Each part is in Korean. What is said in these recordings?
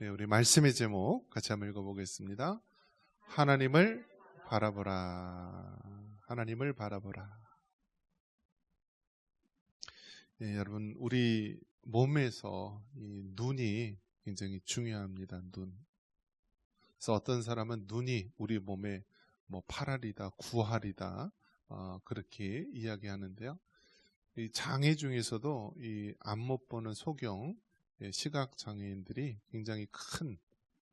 네, 우리 말씀의 제목 같이 한번 읽어보겠습니다. 하나님을 바라보라. 하나님을 바라보라. 네, 여러분, 우리 몸에서 이 눈이 굉장히 중요합니다. 눈. 그래서 어떤 사람은 눈이 우리 몸에 뭐 8알이다, 9알이다, 어, 그렇게 이야기하는데요. 이 장애 중에서도 이 안 못 보는 소경, 예, 시각 장애인들이 굉장히 큰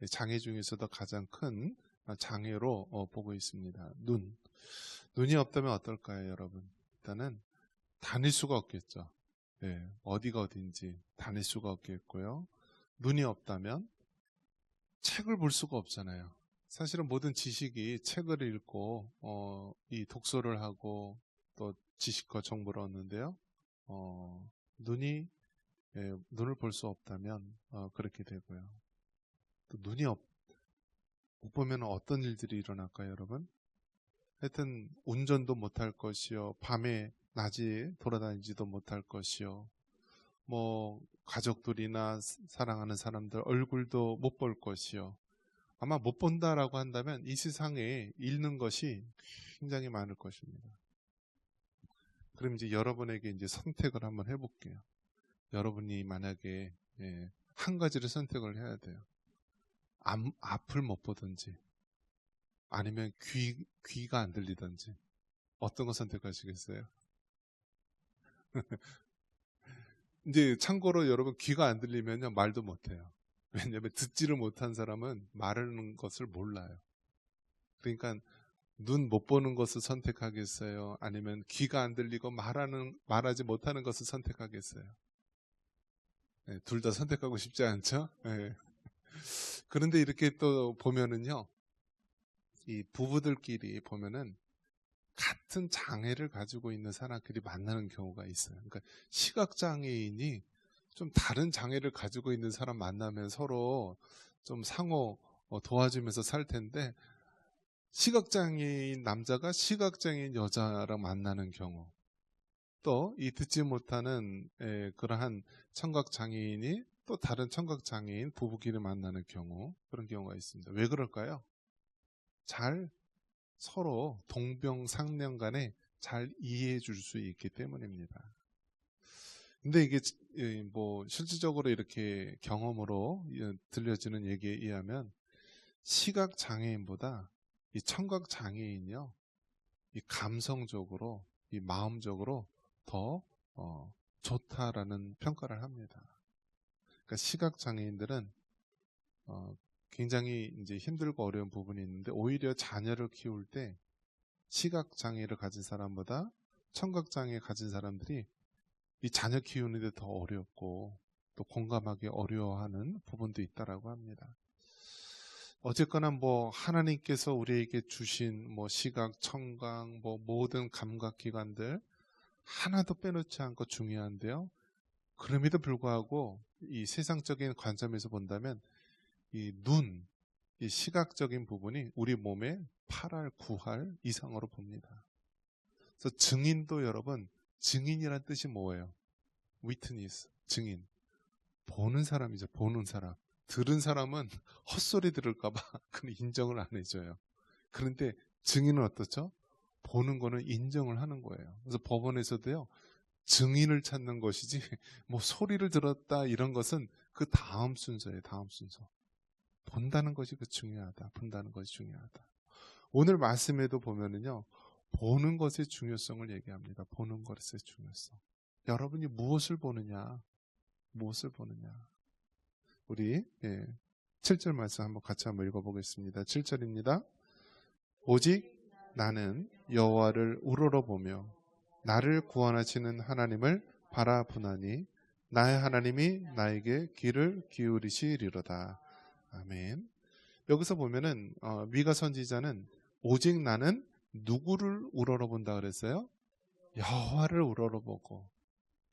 예, 장애 중에서도 가장 큰 어, 장애로 어, 보고 있습니다. 눈. 눈이 없다면 어떨까요, 여러분? 일단은 다닐 수가 없겠죠. 네, 어디가 어딘지 다닐 수가 없겠고요. 눈이 없다면 책을 볼 수가 없잖아요. 사실은 모든 지식이 책을 읽고 어, 이 독서를 하고 또 지식과 정보를 얻는데요. 어, 눈이 예, 눈을 볼 수 없다면 어, 그렇게 되고요. 또 눈이 없, 못 보면 어떤 일들이 일어날까요, 여러분? 하여튼 운전도 못할 것이요, 밤에 낮에 돌아다니지도 못할 것이요, 뭐 가족들이나 사랑하는 사람들 얼굴도 못 볼 것이요. 아마 못 본다라고 한다면 이 세상에 잃는 것이 굉장히 많을 것입니다. 그럼 이제 여러분에게 이제 선택을 한번 해볼게요. 여러분이 만약에 예, 한 가지를 선택을 해야 돼요. 앞, 앞을 못 보든지 아니면 귀, 귀가 안 들리든지 어떤 거 선택하시겠어요? 이제 참고로 여러분 귀가 안 들리면 말도 못해요. 왜냐하면 듣지를 못한 사람은 말하는 것을 몰라요. 그러니까 눈 못 보는 것을 선택하겠어요? 아니면 귀가 안 들리고 말하는 말하지 못하는 것을 선택하겠어요? 네, 둘다 선택하고 싶지 않죠? 네. 그런데 이렇게 또 보면은요, 이 부부들끼리 보면은 같은 장애를 가지고 있는 사람끼리 만나는 경우가 있어요. 그러니까 시각장애인이 좀 다른 장애를 가지고 있는 사람 만나면 서로 좀 상호 어, 도와주면서 살 텐데 시각장애인 남자가 시각장애인 여자랑 만나는 경우 또 이 듣지 못하는 그러한 청각 장애인이 또 다른 청각 장애인 부부끼리 만나는 경우 그런 경우가 있습니다. 왜 그럴까요? 잘 서로 동병상련 간에 잘 이해해 줄 수 있기 때문입니다. 근데 이게 뭐 실질적으로 이렇게 경험으로 들려지는 얘기에 의하면 시각 장애인보다 이 청각 장애인이요, 이 감성적으로, 이 마음적으로 더 어, 좋다라는 평가를 합니다. 그러니까 시각 장애인들은 어, 굉장히 이제 힘들고 어려운 부분이 있는데 오히려 자녀를 키울 때 시각 장애를 가진 사람보다 청각 장애 가진 사람들이 이 자녀 키우는데 더 어렵고 또 공감하기 어려워하는 부분도 있다라고 합니다. 어쨌거나 뭐 하나님께서 우리에게 주신 뭐 시각, 청각, 뭐 모든 감각 기관들 하나도 빼놓지 않고 중요한데요. 그럼에도 불구하고 이 세상적인 관점에서 본다면 이 눈, 이 시각적인 부분이 우리 몸의 8할, 9할 이상으로 봅니다. 그래서 증인도 여러분 증인이란 뜻이 뭐예요? 위트니스, 증인. 보는 사람이죠. 보는 사람. 들은 사람은 헛소리 들을까봐 그 인정을 안 해줘요. 그런데 증인은 어떻죠? 보는 거는 인정을 하는 거예요. 그래서 법원에서도요, 증인을 찾는 것이지, 뭐 소리를 들었다 이런 것은 그 다음 순서예요. 다음 순서. 본다는 것이 그 중요하다. 본다는 것이 중요하다. 오늘 말씀에도 보면은요, 보는 것의 중요성을 얘기합니다. 보는 것의 중요성. 여러분이 무엇을 보느냐, 무엇을 보느냐. 우리 예, 7절 말씀 한번 같이 한번 읽어보겠습니다. 7절입니다. 오직 나는 여호와를 우러러보며 나를 구원하시는 하나님을 바라보나니 나의 하나님이 나에게 귀를 기울이시리로다. 아멘. 여기서 보면은 어, 미가 선지자는 오직 나는 누구를 우러러본다 그랬어요? 여호와를 우러러보고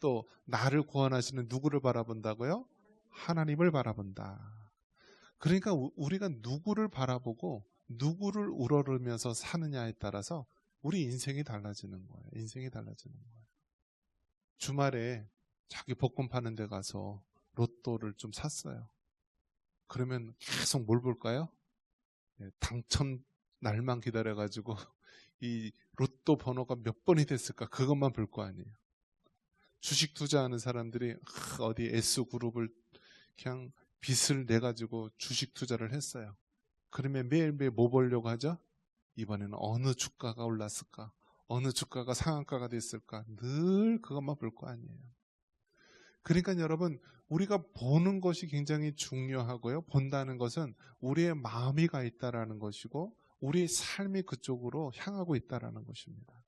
또 나를 구원하시는 누구를 바라본다고요? 하나님을 바라본다. 그러니까 우리가 누구를 바라보고 누구를 우러르면서 사느냐에 따라서 우리 인생이 달라지는 거예요. 인생이 달라지는 거예요. 주말에 자기 복권 파는 데 가서 로또를 좀 샀어요. 그러면 계속 뭘 볼까요? 예, 당첨 날만 기다려가지고 이 로또 번호가 몇 번이 됐을까 그것만 볼 거 아니에요. 주식 투자하는 사람들이 아, 어디 S 그룹을 그냥 빚을 내 가지고 주식 투자를 했어요. 그러면 매일매일 뭐 보려고 하죠? 이번에는 어느 주가가 올랐을까? 어느 주가가 상한가가 됐을까? 늘 그것만 볼 거 아니에요. 그러니까 여러분, 우리가 보는 것이 굉장히 중요하고요. 본다는 것은 우리의 마음이 가 있다라는 것이고, 우리의 삶이 그쪽으로 향하고 있다라는 것입니다.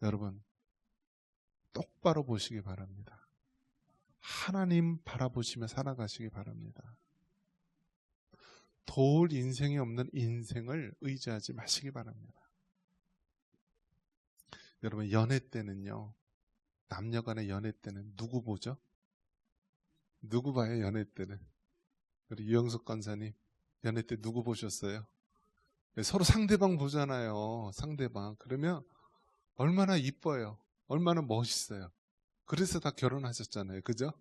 여러분, 똑바로 보시기 바랍니다. 하나님 바라보시며 살아가시기 바랍니다. 도울 인생이 없는 인생을 의지하지 마시기 바랍니다. 여러분, 연애 때는요, 남녀 간의 연애 때는 누구 보죠? 누구 봐요, 연애 때는? 우리 유영석 권사님, 연애 때 누구 보셨어요? 네, 서로 상대방 보잖아요, 상대방. 그러면 얼마나 이뻐요. 얼마나 멋있어요. 그래서 다 결혼하셨잖아요. 그죠?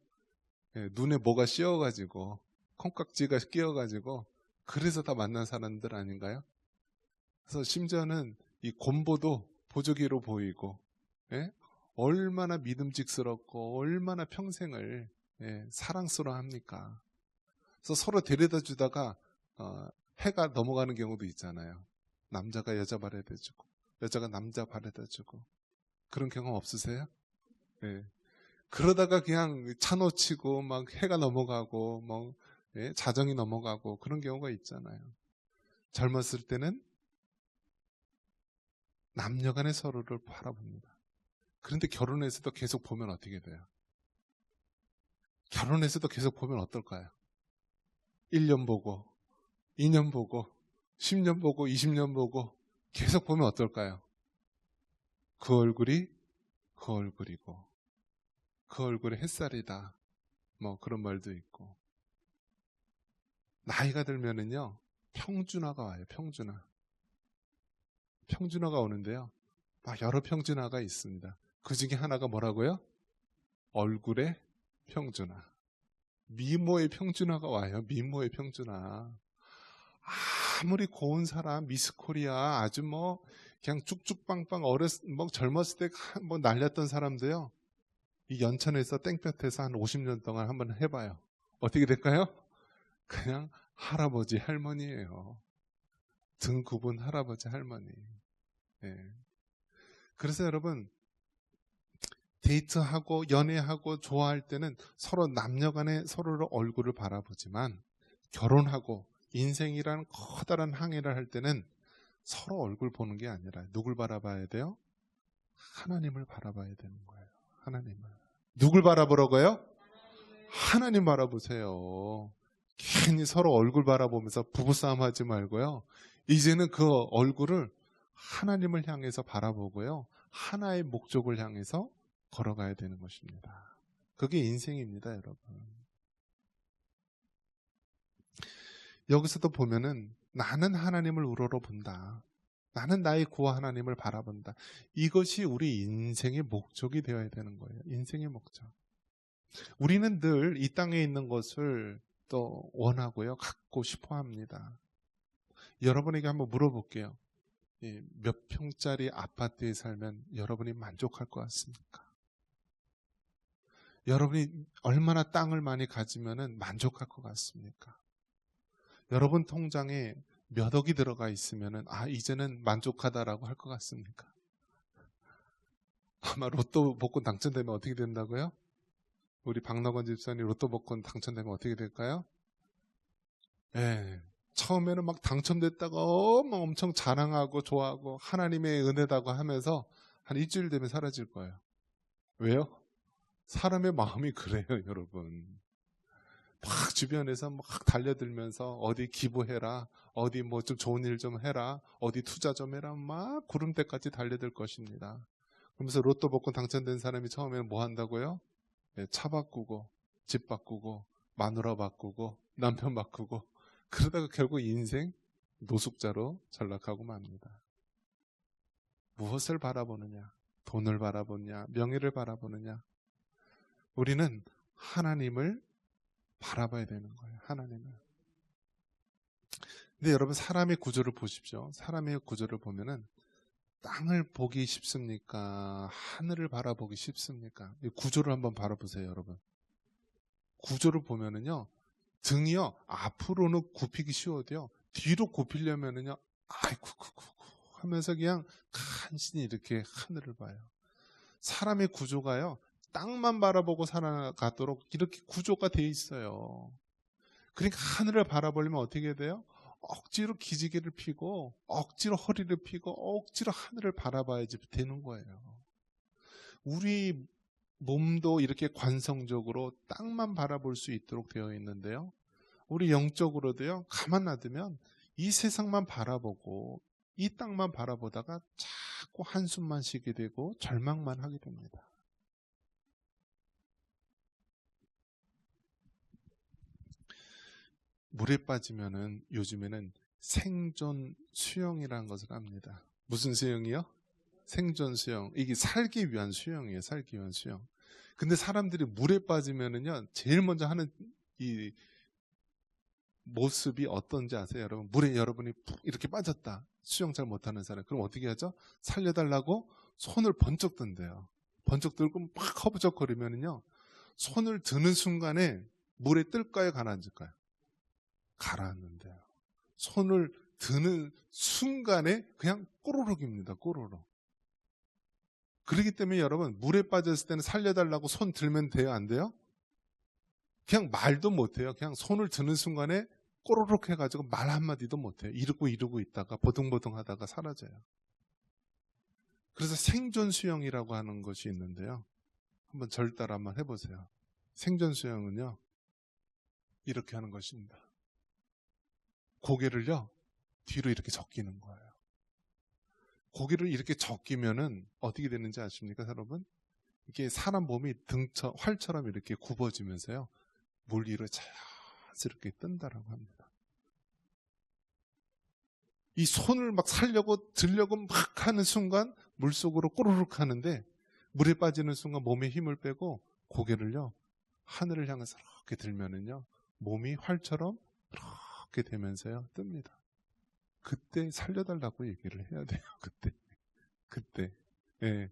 예, 눈에 뭐가 씌어가지고, 콩깍지가 끼어가지고, 그래서 다 만난 사람들 아닌가요? 그래서 심지어는 이 곰보도 보조개로 보이고, 예? 얼마나 믿음직스럽고, 얼마나 평생을 예, 사랑스러워 합니까? 그래서 서로 데려다 주다가, 어, 해가 넘어가는 경우도 있잖아요. 남자가 여자 바래다 주고, 여자가 남자 바래다 주고, 그런 경험 없으세요? 예. 그러다가 그냥 차 놓치고 막 해가 넘어가고 뭐 예, 자정이 넘어가고 그런 경우가 있잖아요. 젊었을 때는 남녀 간의 서로를 바라봅니다. 그런데 결혼해서도 계속 보면 어떻게 돼요? 결혼해서도 계속 보면 어떨까요? 1년 보고 2년 보고 10년 보고 20년 보고 계속 보면 어떨까요? 그 얼굴이 그 얼굴이고 그 얼굴이 햇살이다. 뭐 그런 말도 있고 나이가 들면은요 평준화가 와요. 평준화. 평준화가 오는데요. 막 여러 평준화가 있습니다. 그 중에 하나가 뭐라고요? 얼굴의 평준화. 미모의 평준화가 와요. 미모의 평준화. 아무리 고운 사람, 미스코리아, 아주 뭐, 그냥 쭉쭉빵빵 어렸, 뭐 젊었을 때 뭐 날렸던 사람도요. 이 연천에서 땡볕에서 한 50년 동안 한번 해봐요. 어떻게 될까요? 그냥 할아버지 할머니예요. 등 굽은 할아버지 할머니. 예. 그래서 여러분 데이트하고 연애하고 좋아할 때는 서로 남녀간에 서로를 얼굴을 바라보지만 결혼하고 인생이라는 커다란 항해를 할 때는 서로 얼굴 보는 게 아니라 누굴 바라봐야 돼요? 하나님을 바라봐야 되는 거예요. 하나님을. 누굴 바라보라고요? 하나님 바라보세요. 괜히 서로 얼굴 바라보면서 부부싸움 하지 말고요. 이제는 그 얼굴을 하나님을 향해서 바라보고요. 하나의 목적을 향해서 걸어가야 되는 것입니다. 그게 인생입니다, 여러분. 여기서도 보면은 나는 하나님을 우러러 본다. 나는 나의 구호 하나님을 바라본다. 이것이 우리 인생의 목적이 되어야 되는 거예요. 인생의 목적. 우리는 늘 이 땅에 있는 것을 또 원하고요. 갖고 싶어 합니다. 여러분에게 한번 물어볼게요. 몇 평짜리 아파트에 살면 여러분이 만족할 것 같습니까? 여러분이 얼마나 땅을 많이 가지면 만족할 것 같습니까? 여러분 통장에 몇 억이 들어가 있으면 아 이제는 만족하다라고 할 것 같습니까? 아마 로또 복권 당첨되면 어떻게 된다고요? 우리 박나건 집사님 로또 복권 당첨되면 어떻게 될까요? 예. 처음에는 막 당첨됐다가 막 엄청 자랑하고 좋아하고 하나님의 은혜다고 하면서 한 일주일 되면 사라질 거예요. 왜요? 사람의 마음이 그래요, 여러분. 막 주변에서 막 달려들면서 어디 기부해라, 어디 뭐 좀 좋은 일 좀 해라, 어디 투자 좀 해라, 막 구름대까지 달려들 것입니다. 그러면서 로또 복권 당첨된 사람이 처음에는 뭐 한다고요? 네, 차 바꾸고, 집 바꾸고, 마누라 바꾸고, 남편 바꾸고, 그러다가 결국 인생 노숙자로 전락하고 맙니다. 무엇을 바라보느냐? 돈을 바라보느냐? 명예를 바라보느냐? 우리는 하나님을 바라봐야 되는 거예요. 하나님을. 근데 여러분 사람의 구조를 보십시오. 사람의 구조를 보면은 땅을 보기 쉽습니까? 하늘을 바라보기 쉽습니까? 이 구조를 한번 바라보세요, 여러분. 구조를 보면은요, 등이요, 앞으로는 굽히기 쉬워도요, 뒤로 굽히려면은요, 아이쿠, 쿠쿠쿠 하면서 그냥 간신히 이렇게 하늘을 봐요. 사람의 구조가요, 땅만 바라보고 살아가도록 이렇게 구조가 돼 있어요. 그러니까 하늘을 바라보려면 어떻게 돼요? 억지로 기지개를 피고 억지로 허리를 피고 억지로 하늘을 바라봐야지 되는 거예요. 우리 몸도 이렇게 관성적으로 땅만 바라볼 수 있도록 되어 있는데요. 우리 영적으로도요. 가만 놔두면 이 세상만 바라보고 이 땅만 바라보다가 자꾸 한숨만 쉬게 되고 절망만 하게 됩니다. 물에 빠지면은 요즘에는 생존 수영이라는 것을 합니다. 무슨 수영이요? 생존 수영. 이게 살기 위한 수영이에요. 살기 위한 수영. 근데 사람들이 물에 빠지면은요, 제일 먼저 하는 이 모습이 어떤지 아세요? 여러분, 물에 여러분이 푹 이렇게 빠졌다. 수영 잘 못하는 사람. 그럼 어떻게 하죠? 살려달라고 손을 번쩍 든대요. 번쩍 들고 막 허부적거리면은요, 손을 드는 순간에 물에 뜰까요? 가라앉을까요? 가라앉는데요. 손을 드는 순간에 그냥 꼬르륵입니다. 꼬르륵. 그렇기 때문에 여러분 물에 빠졌을 때는 살려달라고 손 들면 돼요? 안 돼요? 그냥 말도 못해요. 그냥 손을 드는 순간에 꼬르륵 해가지고 말 한마디도 못해요. 이러고 이러고 있다가 보등보등 하다가 사라져요. 그래서 생존 수영이라고 하는 것이 있는데요. 한번 절 따라 한번 해보세요. 생존 수영은요. 이렇게 하는 것입니다. 고개를요, 뒤로 이렇게 적기는 거예요. 고개를 이렇게 적기면은 어떻게 되는지 아십니까, 여러분? 이게 사람 몸이 등처, 활처럼 이렇게 굽어지면서요, 물 위로 자연스럽게 뜬다라고 합니다. 이 손을 막 살려고 들려고 막 하는 순간 물 속으로 꼬르륵 하는데 물에 빠지는 순간 몸에 힘을 빼고 고개를요 하늘을 향해서 이렇게 들면은요 몸이 활처럼 이렇게 되면서요 뜹니다. 그때 살려달라고 얘기를 해야 돼요. 그때 그때 예.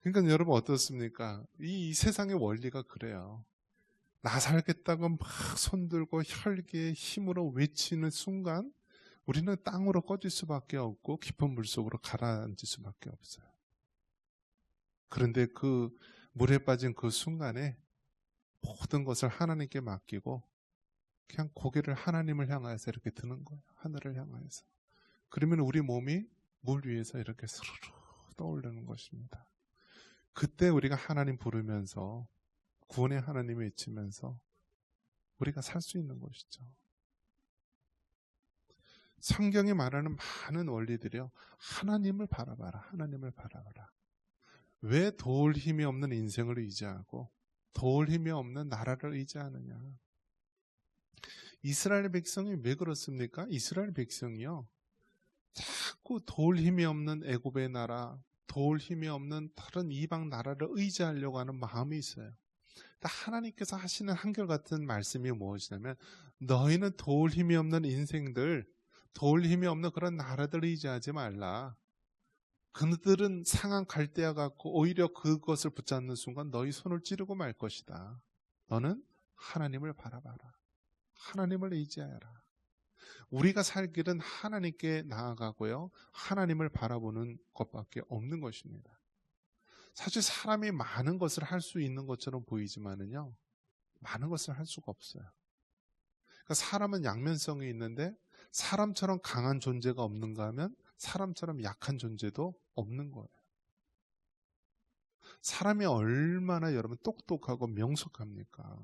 그러니까 여러분 어떻습니까? 이, 이 세상의 원리가 그래요. 나 살겠다고 막 손들고 혈기의 힘으로 외치는 순간 우리는 땅으로 꺼질 수밖에 없고 깊은 물 속으로 가라앉을 수밖에 없어요. 그런데 그 물에 빠진 그 순간에 모든 것을 하나님께 맡기고 그냥 고개를 하나님을 향하여서 이렇게 드는 거예요. 하늘을 향하여서. 그러면 우리 몸이 물 위에서 이렇게 스르르 떠오르는 것입니다. 그때 우리가 하나님 부르면서 구원의 하나님 외치면서 우리가 살 수 있는 것이죠. 성경이 말하는 많은 원리들이요. 하나님을 바라봐라. 하나님을 바라봐라. 왜 도울 힘이 없는 인생을 의지하고 도울 힘이 없는 나라를 의지하느냐. 이스라엘 백성이 왜 그렇습니까? 이스라엘 백성이요. 자꾸 도울 힘이 없는 애굽의 나라, 도울 힘이 없는 다른 이방 나라를 의지하려고 하는 마음이 있어요. 하나님께서 하시는 한결같은 말씀이 무엇이냐면 너희는 도울 힘이 없는 인생들, 도울 힘이 없는 그런 나라들 의지하지 말라. 그들은 상한 갈대와 같고 오히려 그것을 붙잡는 순간 너희 손을 찌르고 말 것이다. 너는 하나님을 바라봐라. 하나님을 의지하여라. 우리가 살 길은 하나님께 나아가고요. 하나님을 바라보는 것밖에 없는 것입니다. 사실 사람이 많은 것을 할 수 있는 것처럼 보이지만은요. 많은 것을 할 수가 없어요. 그러니까 사람은 양면성이 있는데 사람처럼 강한 존재가 없는가 하면 사람처럼 약한 존재도 없는 거예요. 사람이 얼마나 여러분 똑똑하고 명석합니까?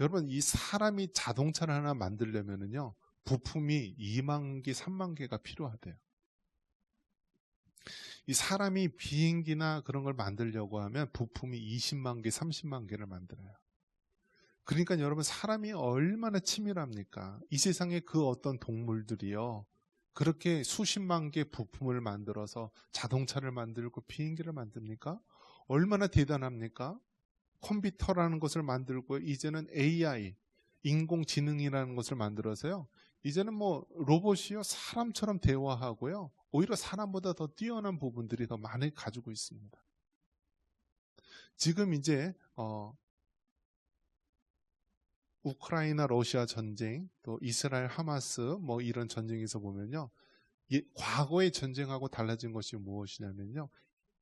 여러분 이 사람이 자동차를 하나 만들려면은요 부품이 2만 개, 3만 개가 필요하대요. 이 사람이 비행기나 그런 걸 만들려고 하면 부품이 20만 개, 30만 개를 만들어요. 그러니까 여러분 사람이 얼마나 치밀합니까? 이 세상에 그 어떤 동물들이요. 그렇게 수십만 개 부품을 만들어서 자동차를 만들고 비행기를 만듭니까? 얼마나 대단합니까? 컴퓨터라는 것을 만들고 이제는 AI 인공지능이라는 것을 만들어서요. 이제는 뭐 로봇이요 사람처럼 대화하고요. 오히려 사람보다 더 뛰어난 부분들이 더 많이 가지고 있습니다. 지금 이제 어, 우크라이나 러시아 전쟁, 또 이스라엘 하마스 뭐 이런 전쟁에서 보면요. 이, 과거의 전쟁하고 달라진 것이 무엇이냐면요.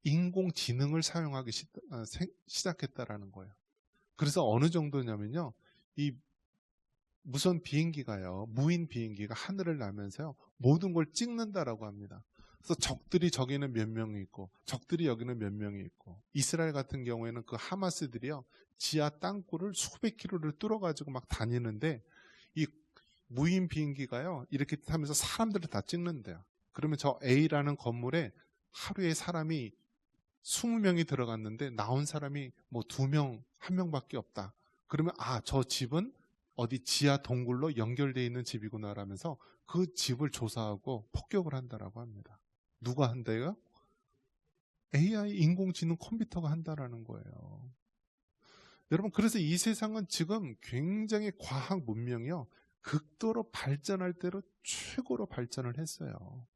인공지능을 사용하기 시, 아, 시작했다라는 거예요. 그래서 어느 정도냐면요. 이 무선 비행기가요. 무인 비행기가 하늘을 나면서요. 모든 걸 찍는다라고 합니다. 그래서 적들이 저기는 몇 명이 있고 적들이 여기는 몇 명이 있고 이스라엘 같은 경우에는 그 하마스들이요. 지하 땅굴을 수백 킬로를 뚫어 가지고 막 다니는데 이 무인 비행기가요. 이렇게 타면서 사람들을 다 찍는데요. 그러면 저 A라는 건물에 하루에 사람이 20명이 들어갔는데 나온 사람이 뭐 두 명, 한 명밖에 없다. 그러면 아, 저 집은 어디 지하 동굴로 연결되어 있는 집이구나라면서 그 집을 조사하고 폭격을 한다라고 합니다. 누가 한대요? AI 인공지능 컴퓨터가 한다라는 거예요. 여러분 그래서 이 세상은 지금 굉장히 과학 문명이요 극도로 발전할 대로 최고로 발전을 했어요.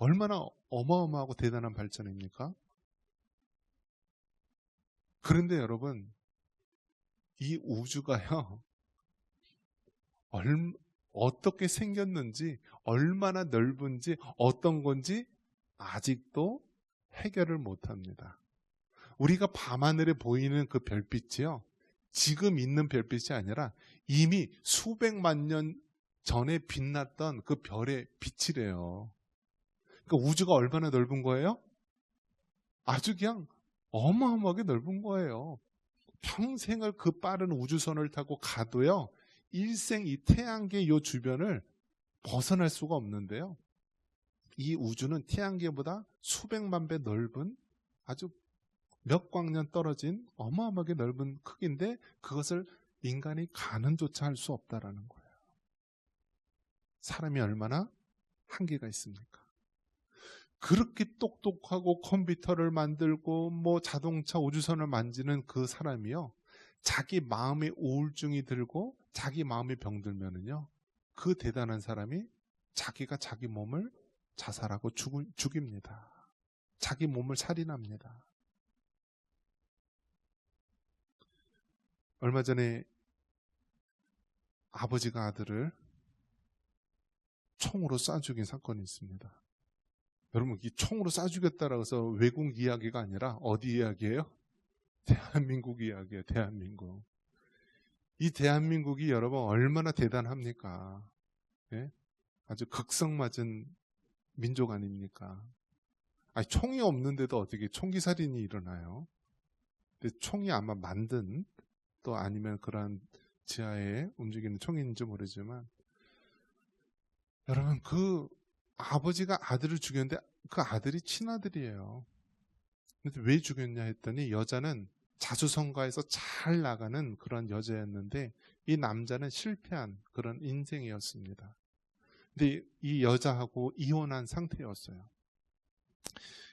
얼마나 어마어마하고 대단한 발전입니까? 그런데 여러분 이 우주가요, 얼, 어떻게 생겼는지, 얼마나 넓은지, 어떤 건지 아직도 해결을 못 합니다. 우리가 밤하늘에 보이는 그 별빛이요, 지금 있는 별빛이 아니라 이미 수백만 년 전에 빛났던 그 별의 빛이래요. 그러니까 우주가 얼마나 넓은 거예요? 아주 그냥 어마어마하게 넓은 거예요. 평생을 그 빠른 우주선을 타고 가도요, 일생 이 태양계 요 주변을 벗어날 수가 없는데요. 이 우주는 태양계보다 수백만 배 넓은 아주 몇 광년 떨어진 어마어마하게 넓은 크기인데 그것을 인간이 가는조차 할 수 없다라는 거예요. 사람이 얼마나 한계가 있습니까? 그렇게 똑똑하고 컴퓨터를 만들고 뭐 자동차 우주선을 만지는 그 사람이요. 자기 마음에 우울증이 들고 자기 마음에 병들면은요. 그 대단한 사람이 자기가 자기 몸을 자살하고 죽, 죽입니다. 자기 몸을 살인합니다. 얼마 전에 아버지가 아들을 총으로 쏴 죽인 사건이 있습니다. 여러분, 이 총으로 쏴 죽였다라고 해서 외국 이야기가 아니라 어디 이야기예요? 대한민국 이야기예요, 대한민국. 이 대한민국이 여러분 얼마나 대단합니까? 예? 아주 극성맞은 민족 아닙니까? 아니, 총이 없는데도 어떻게 총기 살인이 일어나요? 근데 총이 아마 만든 또 아니면 그러한 지하에 움직이는 총인지 모르지만 여러분 그 아버지가 아들을 죽였는데 그 아들이 친아들이에요. 근데 왜 죽였냐 했더니 여자는 자수성가에서 잘 나가는 그런 여자였는데 이 남자는 실패한 그런 인생이었습니다. 근데 이 여자하고 이혼한 상태였어요.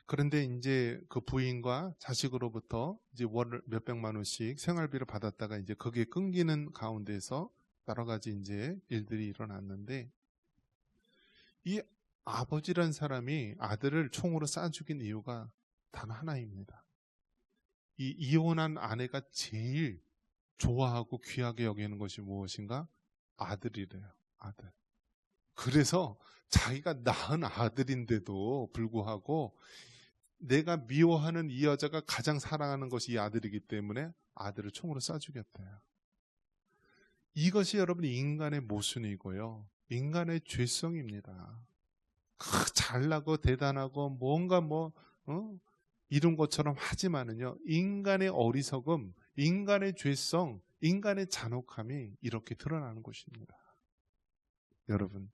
그런데 이제 그 부인과 자식으로부터 이제 월 몇백만 원씩 생활비를 받았다가 이제 거기에 끊기는 가운데서 여러 가지 이제 일들이 일어났는데 이 아버지란 사람이 아들을 총으로 쏴 죽인 이유가 단 하나입니다. 이 이혼한 아내가 제일 좋아하고 귀하게 여기는 것이 무엇인가? 아들이래요. 아들. 그래서 자기가 낳은 아들인데도 불구하고 내가 미워하는 이 여자가 가장 사랑하는 것이 이 아들이기 때문에 아들을 총으로 쏴 죽였대요. 이것이 여러분 인간의 모순이고요. 인간의 죄성입니다. 잘나고 대단하고 뭔가 뭐 어? 이룬 것처럼 하지만은요 인간의 어리석음, 인간의 죄성, 인간의 잔혹함이 이렇게 드러나는 것입니다. 여러분,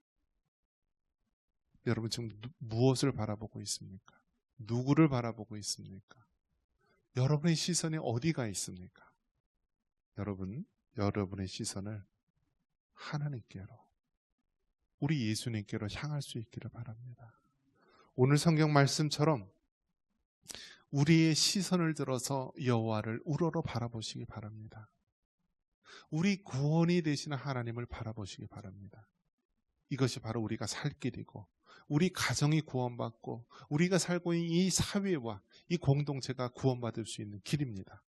여러분 지금 무엇을 바라보고 있습니까? 누구를 바라보고 있습니까? 여러분의 시선이 어디가 있습니까? 여러분, 여러분의 시선을 하나님께로, 우리 예수님께로 향할 수 있기를 바랍니다. 오늘 성경 말씀처럼 우리의 시선을 들어서 여호와를 우러러 바라보시기 바랍니다. 우리 구원이 되시는 하나님을 바라보시기 바랍니다. 이것이 바로 우리가 살 길이고 우리 가정이 구원받고 우리가 살고 있는 이 사회와 이 공동체가 구원받을 수 있는 길입니다.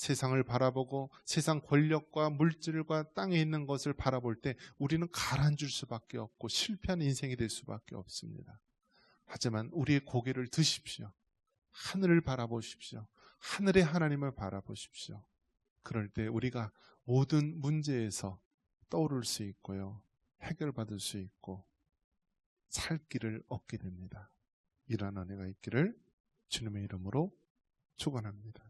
세상을 바라보고 세상 권력과 물질과 땅에 있는 것을 바라볼 때 우리는 가라앉을 수밖에 없고 실패한 인생이 될 수밖에 없습니다. 하지만 우리의 고개를 드십시오. 하늘을 바라보십시오. 하늘의 하나님을 바라보십시오. 그럴 때 우리가 모든 문제에서 떠오를 수 있고요. 해결받을 수 있고 살 길을 얻게 됩니다. 이러한 은혜가 있기를 주님의 이름으로 축원합니다.